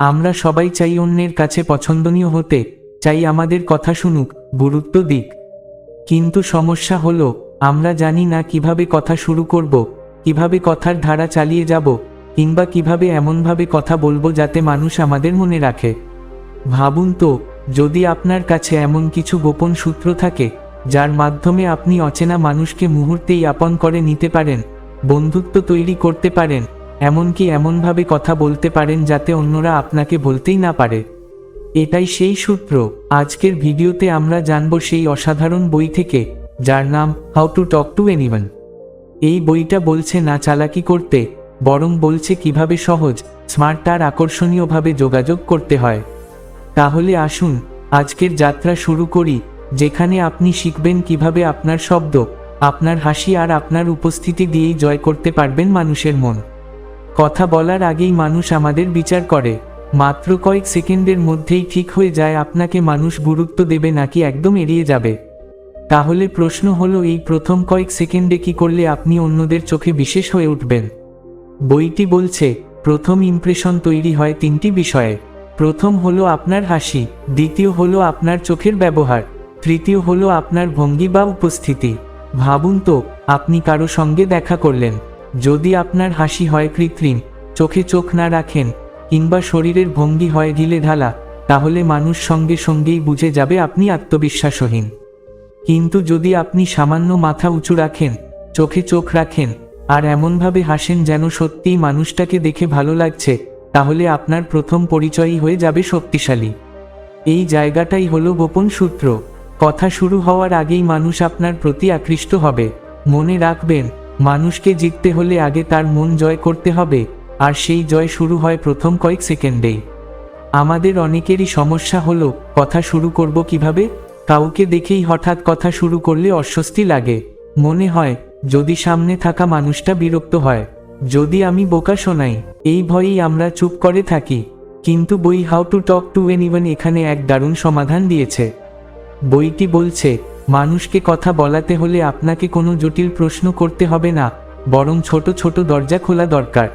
আমরা সবাই চাই অন্যের কাছে পছন্দনীয় হতে, চাই আমাদের কথা শুনুক, গুরুত্ব দিক। কিন্তু সমস্যা হলো, আমরা জানি না কীভাবে কথা শুরু করব, কীভাবে কথার ধারা চালিয়ে যাব, কিংবা কীভাবে এমনভাবে কথা বলব যাতে মানুষ আমাদের মনে রাখে। ভাবুন তো, যদি আপনার কাছে এমন কিছু গোপন সূত্র থাকে, যার মাধ্যমে আপনি অচেনা মানুষকে মুহূর্তেই আপন করে নিতে পারেন, বন্ধুত্ব তৈরি করতে পারেন এমনকি এমনভাবে কথা বলতে পারেন যাতে অন্যরা আপনাকে বলতেই না পারে। এটাই সেই সূত্র। আজকের ভিডিওতে আমরা জানব সেই অসাধারণ বই থেকে, যার নাম how to talk to anyone এই বইটা বলছে না চালাকি করতে, বরং বলছে কীভাবে সহজ স্মার্ট আর আকর্ষণীয়ভাবে যোগাযোগ করতে হয়। তাহলে আসুন, আজকের যাত্রা শুরু করি, যেখানে আপনি শিখবেন কীভাবে আপনার শব্দ, আপনার হাসি আর আপনার উপস্থিতি দিয়েই জয় করতে পারবেন মানুষের মন। কথা বলার আগেই মানুষ আমাদের বিচার করে। মাত্র কয়েক সেকেন্ডের মধ্যেই ঠিক হয়ে যায় আপনাকে মানুষ গুরুত্ব দেবে নাকি একদম এড়িয়ে যাবে। তাহলে প্রশ্ন হলো, এই প্রথম কয়েক সেকেন্ডে কি করলে আপনি অন্যদের চোখে বিশেষ হয়ে উঠবেন? বইটি বলছে, প্রথম ইমপ্রেশন তৈরি হয় তিনটি বিষয়ে। প্রথম হলো আপনার হাসি, দ্বিতীয় হলো আপনার চোখের ব্যবহার, তৃতীয় হলো আপনার ভঙ্গি বা উপস্থিতি। ভাবুন তো, আপনি কারও সঙ্গে দেখা করলেন। যদি আপনার হাসি হয় কৃত্রিম, চোখে চোখ না রাখেন, কিংবা শরীরের ভঙ্গি হয় ঢিলে ঢালা, তাহলে মানুষ সঙ্গে সঙ্গেই বুঝে যাবে আপনি আত্মবিশ্বাসহীন। কিন্তু যদি আপনি সামান্য মাথা উঁচু রাখেন, চোখে চোখ রাখেন, আর এমনভাবে হাসেন যেন সত্যিই মানুষটাকে দেখে ভালো লাগছে, তাহলে আপনার প্রথম পরিচয়ই হয়ে যাবে শক্তিশালী। এই জায়গাটাই হলো গোপন সূত্র। কথা শুরু হওয়ার আগেই মানুষ আপনার প্রতি আকৃষ্ট হবে। মনে রাখবেন মানুষকে জিততে হলে আগে তার মন জয় করতে হবে, আর সেই জয় শুরু হয় প্রথম কয়েক সেকেন্ডেই আমাদের অনেকেরই সমস্যা হলো, কথা শুরু করব কীভাবে? কাউকে দেখেই হঠাৎ কথা শুরু করলে অস্বস্তি লাগে। মনে হয়, যদি সামনে থাকা মানুষটা বিরক্ত হয়, যদি আমি বোকা শোনাই, এই ভয়েই আমরা চুপ করে থাকি। কিন্তু বই how to talk to anyone এখানে এক দারুণ সমাধান দিয়েছে। বইটি বলছে মানুষকে কথা বলাতে হলে আপনাকে কোনো জটিল প্রশ্ন করতে হবে না, বরং ছোট ছোট দরজা খোলা দরকার।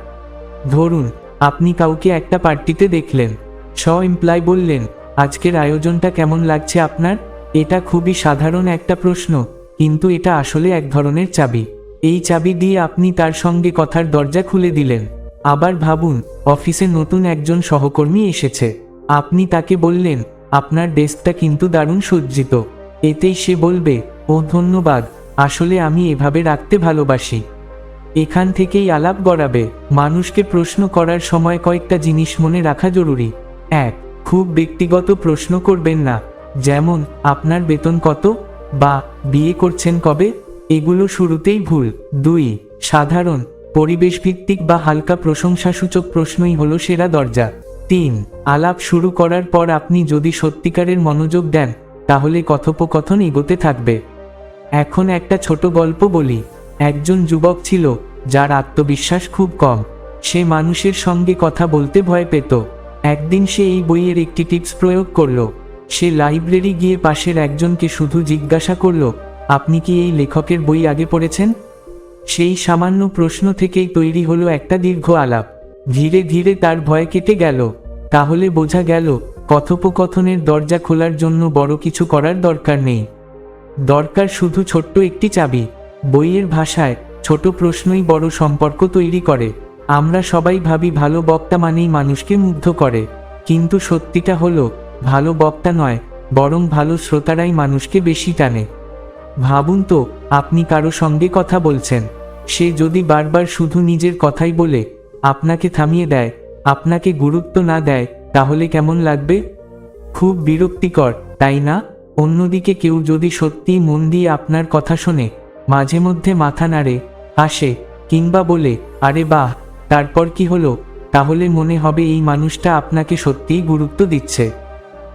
ধরুন, আপনি কাউকে একটা পার্টিতে দেখলেন। স এমপ্লয় বললেন, আজকের আয়োজনটা কেমন লাগছে আপনার? এটা খুবই সাধারণ একটা প্রশ্ন, কিন্তু এটা আসলে এক ধরনের চাবি। এই চাবি দিয়ে আপনি তার সঙ্গে কথার দরজা খুলে দিলেন। আবার ভাবুন, অফিসে নতুন একজন সহকর্মী এসেছে। আপনি তাকে বললেন, আপনার ডেস্কটা কিন্তু দারুণ সজ্জিত। এতেই সে বলবে, ও ধন্যবাদ, আসলে আমি এভাবে রাখতে ভালোবাসি। এখান থেকেই আলাপ গড়াবে। মানুষকে প্রশ্ন করার সময় কয়েকটা জিনিস মনে রাখা জরুরি। এক, খুব ব্যক্তিগত প্রশ্ন করবেন না। যেমন, আপনার বেতন কত? বা, বিয়ে করছেন কবে? এগুলো শুরুতেই ভুল। দুই, সাধারণ পরিবেশ ভিত্তিক বা হালকা প্রশংসাসূচক প্রশ্নই হলো সেরা দরজা। তিন, আলাপ শুরু করার পর আপনি যদি সত্যিকারের মনোযোগ দেন তাহলে কথোপকথন এগোতে থাকবে। এখন একটা ছোট গল্প বলি। একজন যুবক ছিল, যার আত্মবিশ্বাস খুব কম। সে মানুষের সঙ্গে কথা বলতে ভয় পেত। একদিন সে এই বইয়ের একটি টিপস প্রয়োগ করল। সে লাইব্রেরি গিয়ে পাশের একজনকে শুধু জিজ্ঞাসা করল, আপনি কি এই লেখকের বই আগে পড়েছেন? সেই সামান্য প্রশ্ন থেকেই তৈরি হলো একটা দীর্ঘ আলাপ। ধীরে ধীরে তার ভয় কেটে গেল। তাহলে বোঝা গেল কথোপকথনের দরজা খোলার জন্য বড় কিছু করার দরকার নেই। দরকার শুধু ছোট্ট একটি চাবি। বইয়ের ভাষায় ছোট প্রশ্নই বড় সম্পর্ক তৈরি করে। আমরা সবাই ভাবি ভালো বক্তা মানেই মানুষকে মুগ্ধ করে। কিন্তু সত্যিটা হলো, ভালো বক্তা নয়, বরং ভালো শ্রোতারাই মানুষকে বেশি টানে। ভাবুন তো, আপনি কারও সঙ্গে কথা বলছেন। সে যদি বারবার শুধু নিজের কথাই বলে, আপনাকে থামিয়ে দেয়, আপনাকে গুরুত্ব না দেয় তাহলে কেমন লাগবে? খুব বিরক্তিকর, তাই না? অন্যদিকে কেউ যদি সত্যিই মন দিয়ে আপনার কথা শোনে, মাঝে মধ্যে মাথা নাড়ে, হাসে, কিংবা বলে, আরে বাহ, তারপর কি হলো? তাহলে মনে হবে এই মানুষটা আপনাকে সত্যিই গুরুত্ব দিচ্ছে।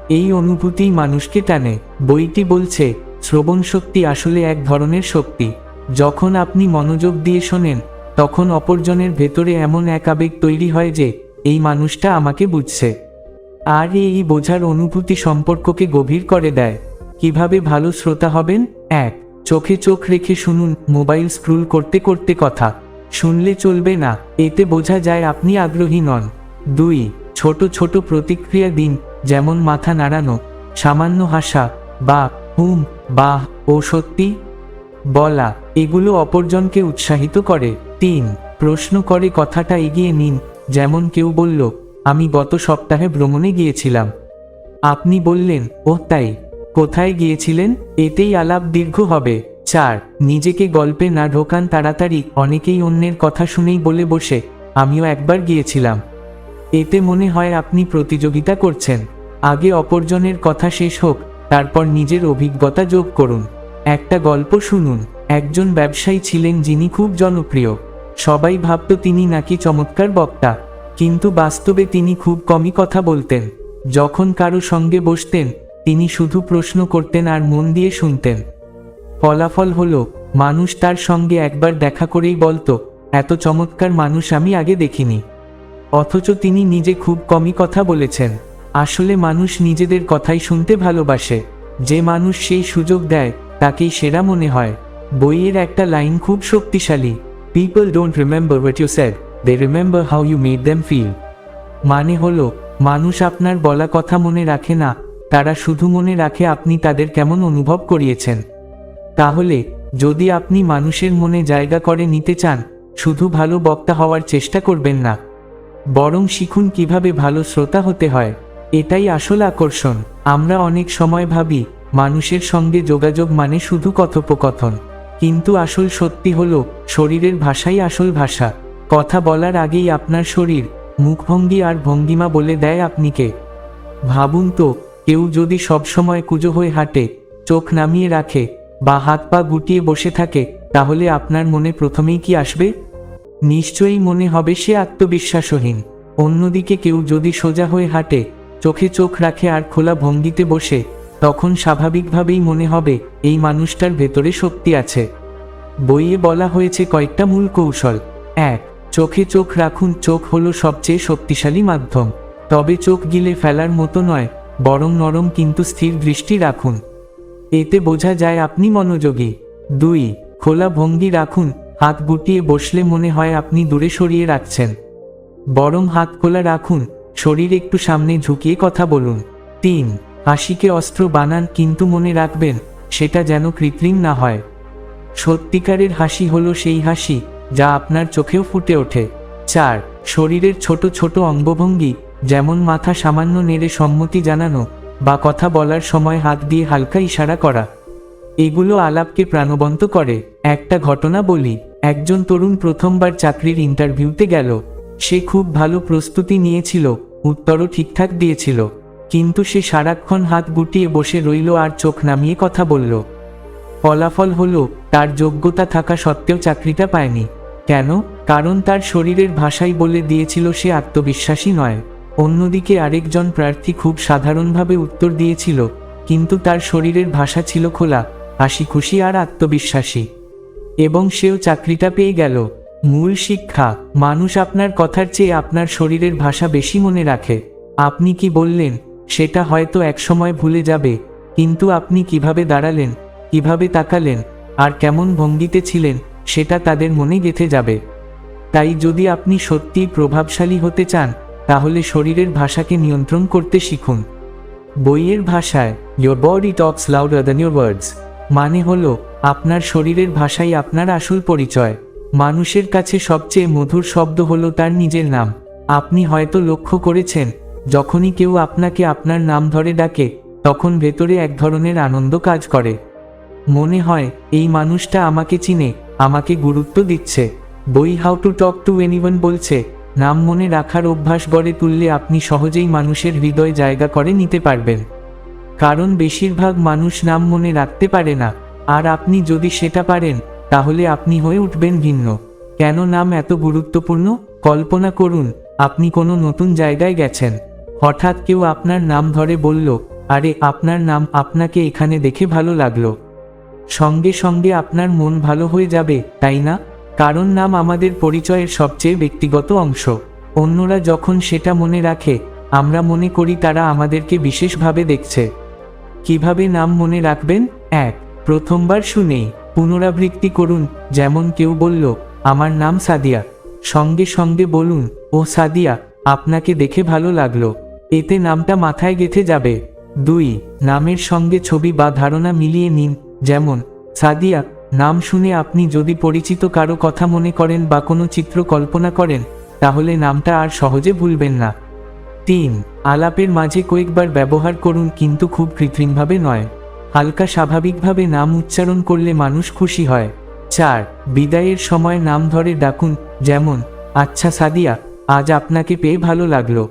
এই অনুভূতিই মানুষকে টানে। বইটি বলছে, শ্রবণ শক্তি আসলে এক ধরনের শক্তি। যখন আপনি মনোযোগ দিয়ে শোনেন, তখন অপরজনের ভেতরে এমন এক আবেগ তৈরি হয় যে, এই মানুষটা আমাকে বুঝছে। আর এই বোঝার অনুভূতি সম্পর্ককে গভীর করে দেয়। কীভাবে ভালো শ্রোতা হবেন? এক, চোখে চোখ রেখে শুনুন, মোবাইল স্ক্রুল করতে করতে কথা। শুনলে চলবে না, এতে বোঝা যায় আপনি আগ্রহী নন। দুই, ছোট ছোট প্রতিক্রিয়া দিন, যেমন মাথা নাড়ানো, সামান্য হাসা, বা, হুম বা ও সত্যি বলা, এগুলো অপরজনকে উৎসাহিত করে। তিন, প্রশ্ন করে কথাটা এগিয়ে নিন, যেমন কেউ বলল আমি গত সপ্তাহে ভ্রমণে গিয়েছিলাম। আপনি বললেন, ও তাই, কোথায় গিয়েছিলেন? এতেই আলাপ দীর্ঘ হবে। চার, নিজেকে গল্পে না ঢোকান তাড়াতাড়ি, অনেকেই অন্যের কথা শুনেই বলে বসে, আমিও একবার গিয়েছিলাম। এতে মনে হয় আপনি প্রতিযোগিতা করছেন। আগে অপরজনের কথা শেষ হোক, তারপর নিজের অভিজ্ঞতা যোগ করুন। একটা গল্প শুনুন। একজন ব্যবসায়ী ছিলেন যিনি খুব জনপ্রিয়। সবাই ভাবত তিনি নাকি চমৎকার বক্তা। কিন্তু বাস্তবে তিনি খুব কমই কথা বলতেন। যখন কারও সঙ্গে বসতেন, তিনি শুধু প্রশ্ন করতেন আর মন দিয়ে শুনতেন। ফলাফল হল, মানুষ তার সঙ্গে একবার দেখা করেই বলতো, এত চমৎকার মানুষ আমি আগে দেখিনি। অথচ তিনি নিজে খুব কমই কথা বলেছেন। আসলে মানুষ নিজেদের কথাই শুনতে ভালোবাসে। যে মানুষ সেই সুযোগ দেয়, তাকেই সেরা মনে হয়। বইয়ের একটা লাইন খুব শক্তিশালী। People don't remember what you said they remember how you made them feel মানে হলো, মানুষ আপনার বলা কথা মনে রাখে না, তারা শুধু মনে রাখে আপনি তাদের কেমন অনুভব করিয়েছেন। তাহলে, যদি আপনি মানুষের মনে জায়গা করে নিতে চান, শুধু ভালো বক্তা হওয়ার চেষ্টা করবেন না। বরং শিখুন কীভাবে ভালো শ্রোতা হতে হয়। এটাই আসল আকর্ষণ। আমরা অনেক সময় ভাবি, মানুষের সঙ্গে যোগাযোগ মানে শুধু কথোপকথন। কিন্তু আসল সত্যি হলো, শরীরের ভাষাই আসল ভাষা। কথা বলার আগেই আপনার শরীর, মুখভঙ্গি আর ভঙ্গিমা বলে দেয় আপনিকে। ভাবুন তো, কেউ যদি সবসময় কুজো হয়ে হাঁটে, চোখ নামিয়ে রাখে, বা হাত পা গুটিয়ে বসে থাকে, তাহলে আপনার মনে প্রথমেই কি আসবে? নিশ্চয়ই মনে হবে সে আত্মবিশ্বাসহীন। অন্যদিকে কেউ যদি সোজা হয়ে হাঁটে, চোখে চোখ রাখে আর খোলা ভঙ্গিতে বসে, তখন স্বাভাবিকভাবেই মনে হবে, এই মানুষটার ভেতরে শক্তি আছে। বইয়ে বলা হয়েছে কয়েকটা মূল কৌশল। এক চোখে চোখ রাখুন, চোখ হলো সবচেয়ে শক্তিশালী মাধ্যম। তবে চোখ গিলে ফেলার মতো নয়, বরং নরম কিন্তু স্থির দৃষ্টি রাখুন। এতে বোঝা যায় আপনি মনোযোগী। দুই, খোলা ভঙ্গি রাখুন, হাত গুটিয়ে বসলে মনে হয় আপনি দূরে সরিয়ে রাখছেন। বরং হাত খোলা রাখুন, শরীর একটু সামনে ঝুঁকিয়ে কথা বলুন। তিন, হাসিকে অস্ত্র বানান কিন্তু মনে রাখবেন, সেটা যেন কৃত্রিম না হয়। সত্যিকারের হাসি হলো সেই হাসি যা আপনার চোখেও ফুটে ওঠে। চার, শরীরের ছোট ছোট অঙ্গভঙ্গি, যেমন মাথা সামান্য নেড়ে সম্মতি জানানো, বা কথা বলার সময় হাত দিয়ে হালকা ইশারা করা। এগুলো আলাপকে প্রাণবন্ত করে। একটা ঘটনা বলি, একজন তরুণ প্রথমবার চাকরির ইন্টারভিউতে গেল। সে খুব ভালো প্রস্তুতি নিয়েছিল, উত্তরও ঠিকঠাক দিয়েছিল। কিন্তু সে সারাক্ষণ হাত গুটিয়ে বসে রইল আর চোখ নামিয়ে কথা বলল। ফলাফল হলো, তার যোগ্যতা থাকা সত্ত্বেও চাকরিটা পায়নি। কেন? কারণ তার শরীরের ভাষাই বলে দিয়েছিল সে আত্মবিশ্বাসী নয়। অন্যদিকে আরেকজন প্রার্থী খুব সাধারণভাবে উত্তর দিয়েছিল, কিন্তু তার শরীরের ভাষা ছিল খোলা, হাসি খুশি আর আত্মবিশ্বাসী। এবং সেও চাকরিটা পেয়ে গেল। মূল শিক্ষা, মানুষ আপনার কথার চেয়ে আপনার শরীরের ভাষা বেশি মনে রাখে। আপনি কি বললেন, সেটা হয়তো একসময় ভুলে যাবে, কিন্তু আপনি কীভাবে দাঁড়ালেন, কীভাবে তাকালেন, আর কেমন ভঙ্গিতে ছিলেন সেটা তাদের মনে গেঁথে যাবে। তাই যদি আপনি সত্যিই প্রভাবশালী হতে চান, তাহলে শরীরের ভাষাকে নিয়ন্ত্রণ করতে শিখুন। বইয়ের ভাষায় your body talks louder than your words মানে হল, আপনার শরীরের ভাষাই আপনার আসল পরিচয়। মানুষের কাছে সবচেয়ে মধুর শব্দ হলো তার নিজের নাম। আপনি হয়তো লক্ষ্য করেছেন, যখনই কেউ আপনাকে আপনার নাম ধরে ডাকে, তখন ভেতরে এক ধরনের আনন্দ কাজ করে। মনে হয়, এই মানুষটা আমাকে চিনে আমাকে গুরুত্ব দিচ্ছে। বই how to talk to anyone বলছে, নাম মনে রাখার অভ্যাস গড়ে তুললে আপনি সহজেই মানুষের হৃদয় জায়গা করে নিতে পারবেন। কারণ বেশিরভাগ মানুষ নাম মনে রাখতে পারে না। আর আপনি যদি সেটা পারেন, তাহলে আপনি হয়ে উঠবেন ভিন্ন। কেন নাম এত গুরুত্বপূর্ণ? কল্পনা করুন, আপনি কোনো নতুন জায়গায় গেছেন। হঠাৎ কেউ আপনার নাম ধরে বলল, আরে, আপনার নাম আপনাকে এখানে দেখে ভালো লাগল। সঙ্গে সঙ্গে আপনার মন ভালো হয়ে যাবে, তাই না? কারণ নাম আমাদের পরিচয়ের সবচেয়ে ব্যক্তিগত অংশ। অন্যরা যখন সেটা মনে রাখে, আমরা মনে করি তারা আমাদেরকে বিশেষভাবে দেখছে। কীভাবে নাম মনে রাখবেন? এক, প্রথমবার শুনেই। পুনরাবৃত্তি করুন, যেমন কেউ বলল, আমার নাম সাদিয়া। সঙ্গে সঙ্গে বলুন, ও সাদিয়া, আপনাকে দেখে ভালো লাগল। এতে নামটা মাথায় গেঁথে যাবে। দুই, নামের সঙ্গে ছবি বা ধারণা মিলিয়ে নিন। যেমন, সাদিয়া, নাম শুনে আপনি যদি পরিচিত কারও কথা মনে করেন বা কোনো চিত্র কল্পনা করেন, তাহলে নামটা আর সহজে ভুলবেন না। তিন, আলাপের মাঝে কয়েকবার ব্যবহার করুন কিন্তু খুব কৃত্রিমভাবে নয়। হালকা স্বাভাবিকভাবে নাম উচ্চারণ করলে মানুষ খুশি হয়। চার, বিদায়ের সময় নাম ধরে ডাকুন, যেমন আচ্ছা সাদিয়া, আজ আপনাকে পেয়ে ভালো লাগল।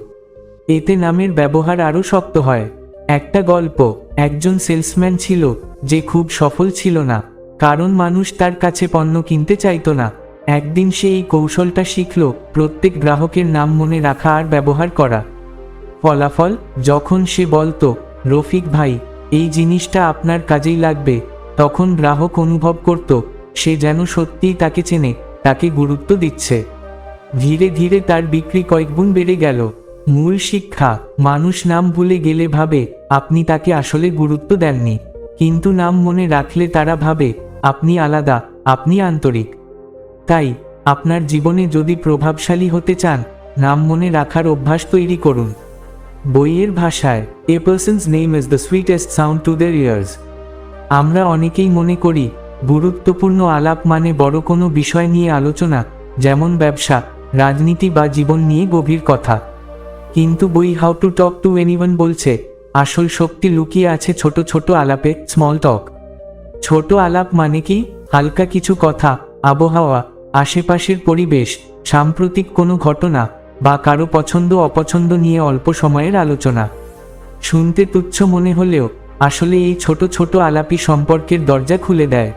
এতে নামের ব্যবহার আরও শক্ত হয়। একটা গল্প, একজন সেলসম্যান ছিল, যে খুব সফল ছিল না, কারণ মানুষ তার কাছে পণ্য কিনতে চাইতো না। একদিন সে এই কৌশলটা শিখল, প্রত্যেক গ্রাহকের নাম মনে রাখা আর ব্যবহার করা। ফলাফল, যখন সে বলতো, রফিক ভাই, এই জিনিসটা আপনার কাজেই লাগবে। তখন গ্রাহক অনুভব করত, সে যেন সত্যিই তাকে চেনে, তাকে গুরুত্ব দিচ্ছে। ধীরে ধীরে তার বিক্রি কয়েকগুণ বেড়ে গেল। মূল শিক্ষা, মানুষ নাম ভুলে গেলে ভাবে আপনি তাকে আসলে গুরুত্ব দেননি, কিন্তু নাম মনে রাখলে তারা ভাবে, আপনি আলাদা, আপনি আন্তরিক। তাই, আপনার জীবনে যদি প্রভাবশালী হতে চান, নাম মনে রাখার অভ্যাস তৈরি করুন। বইয়ের ভাষায় a person's name is the sweetest sound to their ears আমরা অনেকেই মনে করি, গুরুত্বপূর্ণ আলাপ মানে বড় কোনো বিষয় নিয়ে আলোচনা, যেমন ব্যবসা, রাজনীতি বা জীবন নিয়ে গভীর কথা। কিন্তু বই how to talk to anyone বলছে আসল শক্তি লুকিয়ে আছে ছোট ছোট আলাপে স্মল টক ছোট আলাপ মানে কি? হালকা কিছু কথা, আবহাওয়া, আশেপাশের পরিবেশ, সাম্প্রতিক কোনো ঘটনা, বা কারও পছন্দ অপছন্দ নিয়ে অল্প সময়ের আলোচনা। শুনতে তুচ্ছ মনে হলেও, আসলে এই ছোট ছোট আলাপই সম্পর্কের দরজা খুলে দেয়।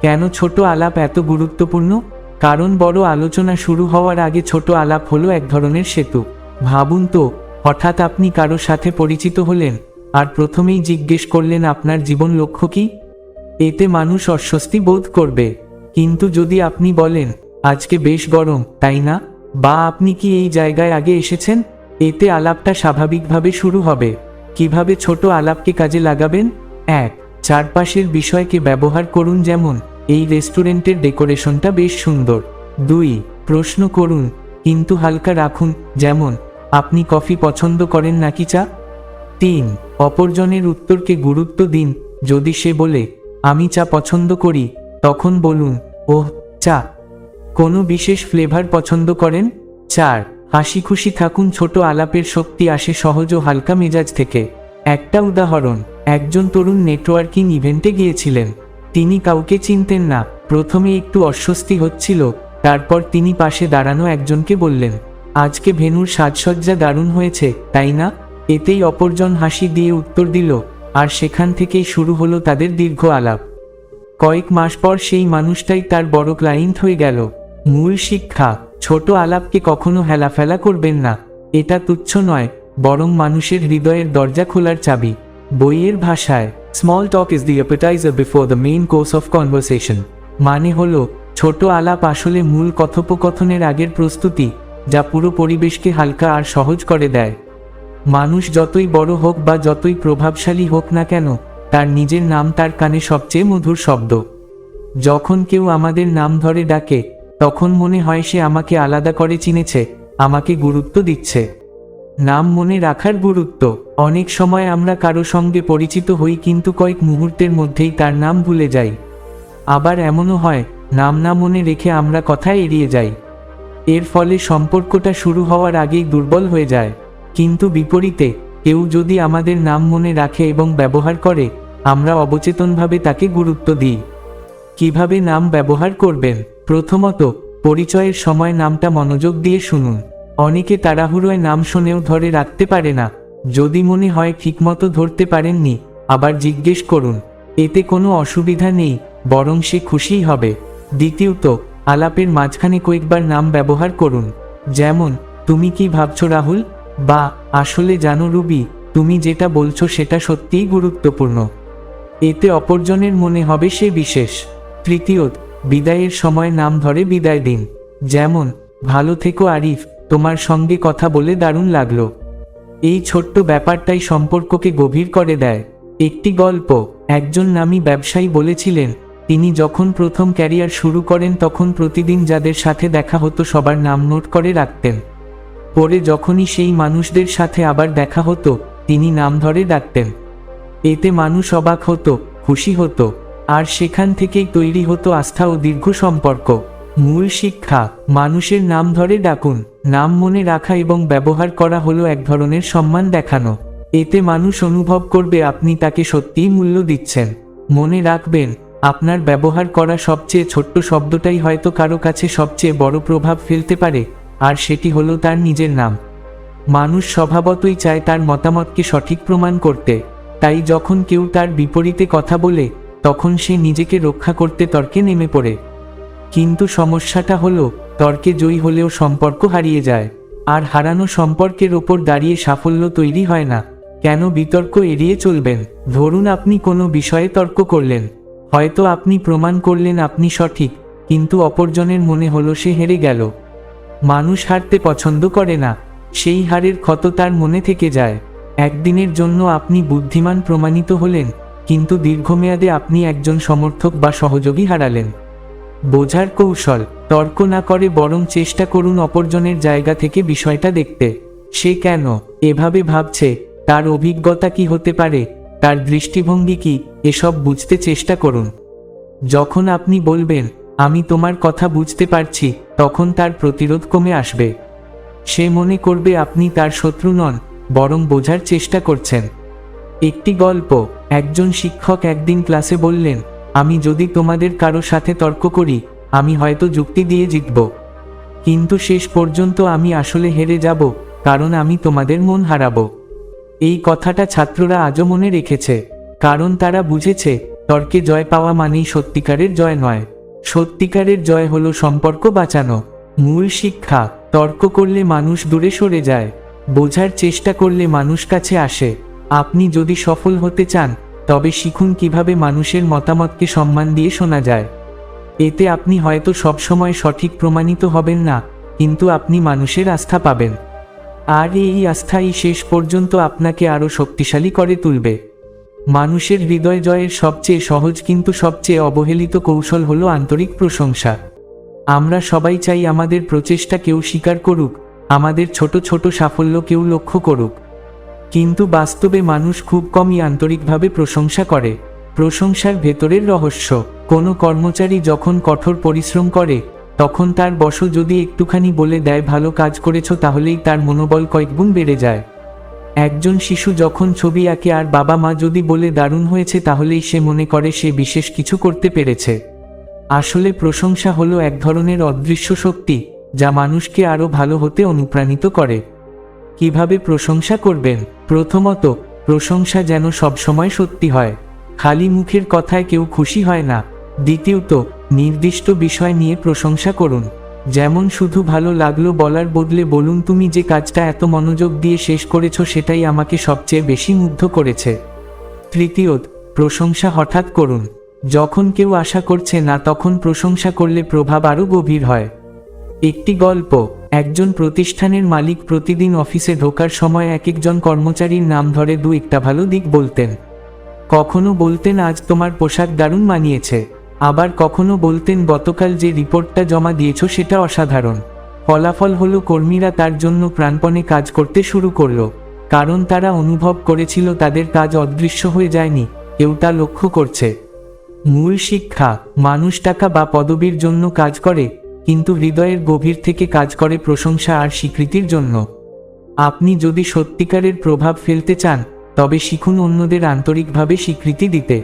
কেন ছোট আলাপ এত গুরুত্বপূর্ণ? কারণ বড় আলোচনা শুরু হওয়ার আগে ছোট আলাপ হলো এক ধরনের সেতু। ভাবুন তো হঠাৎ আপনি কারও সাথে পরিচিত হলেন, আর প্রথমেই জিজ্ঞেস করলেন আপনার জীবন লক্ষ্য কি? এতে মানুষ অস্বস্তি বোধ করবে। কিন্তু যদি আপনি বলেন, আজকে বেশ গরম, তাই না? বা আপনি কি এই জায়গায় আগে এসেছেন? এতে আলাপটা স্বাভাবিকভাবে শুরু হবে। কীভাবে ছোট আলাপকে কাজে লাগাবেন? এক, চারপাশের বিষয়কে ব্যবহার করুন যেমন, এই রেস্টুরেন্টের ডেকোরেশনটা বেশ সুন্দর। দুই, প্রশ্ন করুন, কিন্তু হালকা রাখুন। যেমন আপনি কফি পছন্দ করেন নাকি চা? তিন, অপরজনের উত্তরকে গুরুত্ব দিন। যদি সে বলে, আমি চা পছন্দ করি, তখন বলুন, ওহ, চা। কোনো বিশেষ ফ্লেভার পছন্দ করেন? চার হাসি খুশি থাকুন ছোট আলাপের শক্তি আসে সহজ ও হালকা মেজাজ থেকে। একটা উদাহরণ, একজন তরুণ নেটওয়ার্কিং ইভেন্টে গিয়েছিলেন। তিনি কাউকে চিনতেন না। প্রথমে একটু অস্বস্তি হচ্ছিল, তারপর তিনি পাশে দাঁড়ানো একজনকে বললেন আজকে ভেনুর সাজসজ্জা দারুণ হয়েছে, তাই না? এতেই অপরজন হাসি দিয়ে উত্তর দিল, আর সেখান থেকেই শুরু হলো তাদের দীর্ঘ আলাপ। কয়েক মাস পর সেই মানুষটাই তার বড় ক্লায়েন্ট হয়ে গেল। মূল শিক্ষা, ছোট আলাপকে কখনো হেলাফেলা করবেন না। এটা তুচ্ছ নয়, বরং মানুষের হৃদয়ের দরজা খোলার চাবি। বইয়ের ভাষায় small talk is the appetizer before the main course of conversation মানে হলো, ছোট আলাপ আসলে মূল কথোপকথনের আগের প্রস্তুতি। যা পুরো পরিবেশকে হালকা আর সহজ করে দেয়। মানুষ যতই বড় হোক বা যতই প্রভাবশালী হোক না কেন, তার নিজের নাম তার কানে সবচেয়ে মধুর শব্দ। যখন কেউ আমাদের নাম ধরে ডাকে, তখন মনে হয় সে আমাকে আলাদা করে চিনেছে, আমাকে গুরুত্ব দিচ্ছে। নাম মনে রাখার গুরুত্ব। অনেক সময় আমরা কারও সঙ্গে পরিচিত হই কিন্তু কয়েক মুহূর্তের মধ্যেই তার নাম ভুলে যাই। আবার এমনও হয়, নাম না মনে রেখে আমরা কথা এড়িয়ে যাই। এর ফলে সম্পর্কটা শুরু হওয়ার আগেই দুর্বল হয়ে যায়। কিন্তু বিপরীতে, কেউ যদি আমাদের নাম মনে রাখে এবং ব্যবহার করে, আমরা অবচেতনভাবে তাকে গুরুত্ব দিই। কীভাবে নাম ব্যবহার করবেন? প্রথমত, পরিচয়ের সময় নামটা মনোযোগ দিয়ে শুনুন। অনেকে তাড়াহুড়োয় নাম শুনেও ধরে রাখতে পারে না। যদি মনে হয় ঠিকমতো ধরতে পারেননি, আবার জিজ্ঞেস করুন। এতে কোনো অসুবিধা নেই, বরং সে খুশিই হবে। দ্বিতীয়ত আলাপের মাঝখানে কয়েকবার নাম ব্যবহার করুন। যেমন, তুমি কি ভাবছ রাহুল? বা, আসলে জানো রুবি, তুমি যেটা বলছো সেটা সত্যিই গুরুত্বপূর্ণ। এতে অপরজনের মনে হবে সে বিশেষ। তৃতীয়ত, বিদায়ের সময় নাম ধরে বিদায় দিন। যেমন, ভালো থেকো আরিফ, তোমার সঙ্গে কথা বলে দারুণ লাগল। এই ছোট্ট ব্যাপারটাই সম্পর্ককে গভীর করে দেয়। একটি গল্প, একজন নামী ব্যবসায়ী বলেছিলেন তিনি যখন প্রথম ক্যারিয়ার শুরু করেন তখন প্রতিদিন যাদের সাথে দেখা হতো সবার নাম নোট করে রাখতেন। পরে যখনই সেই মানুষদের সাথে আবার দেখা হতো, তিনি নাম ধরে ডাকতেন। এতে মানুষ অবাক হতো, খুশি হতো। আর সেখান থেকেই তৈরি হতো আস্থা ও দীর্ঘ সম্পর্ক। মূল শিক্ষা, মানুষের নাম ধরে ডাকুন, নাম মনে রাখা এবং ব্যবহার করা হলো এক ধরনের সম্মান দেখানো। এতে মানুষ অনুভব করবে আপনি তাকে সত্যিই মূল্য দিচ্ছেন। মনে রাখবেন আপনার ব্যবহার করা সবচেয়ে ছোট্ট শব্দটাই হয়তো কারও কাছে সবচেয়ে বড় প্রভাব ফেলতে পারে, আর সেটি হলো তার নিজের নাম। মানুষ স্বভাবতই চায় তার মতামতকে সঠিক প্রমাণ করতে, তাই যখন কেউ তার বিপরীতে কথা বলে, তখন সে নিজেকে রক্ষা করতে তর্কে নেমে পড়ে। কিন্তু সমস্যাটা হলো, তর্কে জয়ী হলেও সম্পর্ক হারিয়ে যায়, আর হারানো সম্পর্কের ওপর দাঁড়িয়ে সাফল্য তৈরি হয় না। কেন বিতর্ক এড়িয়ে চলবেন? ধরুন আপনি কোনো বিষয়ে তর্ক করলেন। হয়তো আপনি প্রমাণ করলেন আপনি সঠিক, কিন্তু অপরজনের মনে হলো সে হেরে গেল। মানুষ হারতে পছন্দ করে না, সেই হারের ক্ষত তার মনে থেকে যায়। একদিনের জন্য আপনি বুদ্ধিমান প্রমাণিত হলেন, কিন্তু দীর্ঘমেয়াদে আপনি একজন সমর্থক বা সহযোগী হারালেন। বোঝার কৌশল, তর্ক না করে বরং চেষ্টা করুন অপরজনের জায়গা থেকে বিষয়টা দেখতে। সে কেন, এভাবে ভাবছে, তার অভিজ্ঞতা কি হতে পারে তার দৃষ্টিভঙ্গি কি, এসব বুঝতে চেষ্টা করুন। যখন আপনি বলবেন, আমি তোমার কথা বুঝতে পারছি, তখন তার প্রতিরোধ কমে আসবে। সে মনে করবে আপনি তার শত্রু নন, বরং বোঝার চেষ্টা করছেন। একটি গল্প, একজন শিক্ষক একদিন ক্লাসে বললেন, আমি যদি তোমাদের কারও সাথে তর্ক করি, আমি হয়তো যুক্তি দিয়ে জিতব। কিন্তু শেষ পর্যন্ত আমি আসলে হেরে যাব, কারণ আমি তোমাদের মন হারাবো। এই কথাটা ছাত্ররা আজও মনে রেখেছে, কারণ তারা বুঝেছে, তর্কে জয় পাওয়া মানেই সত্যিকারের জয় নয়। সত্যিকারের জয় হলো সম্পর্ক বাঁচানো, মূল শিক্ষা, তর্ক করলে মানুষ দূরে সরে যায়, বোঝার চেষ্টা করলে মানুষ কাছে আসে। আপনি যদি সফল হতে চান, তবে শিখুন কীভাবে মানুষের মতামতকে সম্মান দিয়ে শোনা যায়। এতে আপনি হয়তো সবসময় সঠিক প্রমাণিত হবেন না, কিন্তু আপনি মানুষের আস্থা পাবেন। আর এই আস্থাই শেষ পর্যন্ত আপনাকে আরও শক্তিশালী করে তুলবে। মানুষের হৃদয় জয়ের সবচেয়ে সহজ কিন্তু সবচেয়ে অবহেলিত কৌশল হলো আন্তরিক প্রশংসা। আমরা সবাই চাই আমাদের প্রচেষ্টা কেউ স্বীকার করুক, আমাদের ছোট ছোট সাফল্য কেউ লক্ষ্য করুক। কিন্তু বাস্তবে মানুষ খুব কমই আন্তরিকভাবে প্রশংসা করে। প্রশংসার ভেতরের রহস্য, কোনো কর্মচারী যখন কঠোর পরিশ্রম করে তখন তার বশ যদি একটুখানি বলে দেয়, ভালো কাজ করেছ, তাহলেই তার মনোবল কয়েকগুণ বেড়ে যায়। একজন শিশু যখন ছবি আঁকে আর বাবা মা যদি বলে দারুণ হয়েছে তাহলেই সে মনে করে সে বিশেষ কিছু করতে পেরেছে। আসলে প্রশংসা হলো এক ধরনের অদৃশ্য শক্তি, যা মানুষকে আরও ভালো হতে অনুপ্রাণিত করে। কীভাবে প্রশংসা করবেন? প্রথমত, প্রশংসা যেন সবসময় সত্যি হয়। খালি মুখের কথায় কেউ খুশি হয় না। দ্বিতীয়ত, নির্দিষ্ট বিষয় নিয়ে প্রশংসা করুন। যেমন, শুধু ভালো লাগল বলার বদলে বলুন তুমি যে কাজটা এত মনোযোগ দিয়ে শেষ করেছ সেটাই আমাকে সবচেয়ে বেশি মুগ্ধ করেছে। তৃতীয়ত, প্রশংসা হঠাৎ করুন। যখন কেউ আশা করছে না, তখন প্রশংসা করলে প্রভাব আরও গভীর হয়। একটি গল্প, একজন প্রতিষ্ঠানের মালিক প্রতিদিন অফিসে ঢোকার সময় এক একজন কর্মচারীর নাম ধরে দু একটা ভালো দিক বলতেন। কখনো বলতেন, আজ তোমার পোশাক দারুণ মানিয়েছে। আবার কখনো বলতেন, গতকাল যে রিপোর্টটা জমা দিয়েছ সেটা অসাধারণ। ফলাফল হলো কর্মীরা তার জন্য প্রাণপণে কাজ করতে শুরু করল। কারণ তারা অনুভব করেছিল তাদের কাজ অদৃশ্য হয়ে যায়নি, কেউ তা লক্ষ্য করছে। মূল শিক্ষা, মানুষ টাকা বা পদবীর জন্য কাজ করে, কিন্তু হৃদয়ের গভীর থেকে কাজ করে প্রশংসা আর স্বীকৃতির জন্য। আপনি যদি সত্যিকারের প্রভাব ফেলতে চান, তবে শিখুন অন্যদের আন্তরিকভাবে স্বীকৃতি দিতে।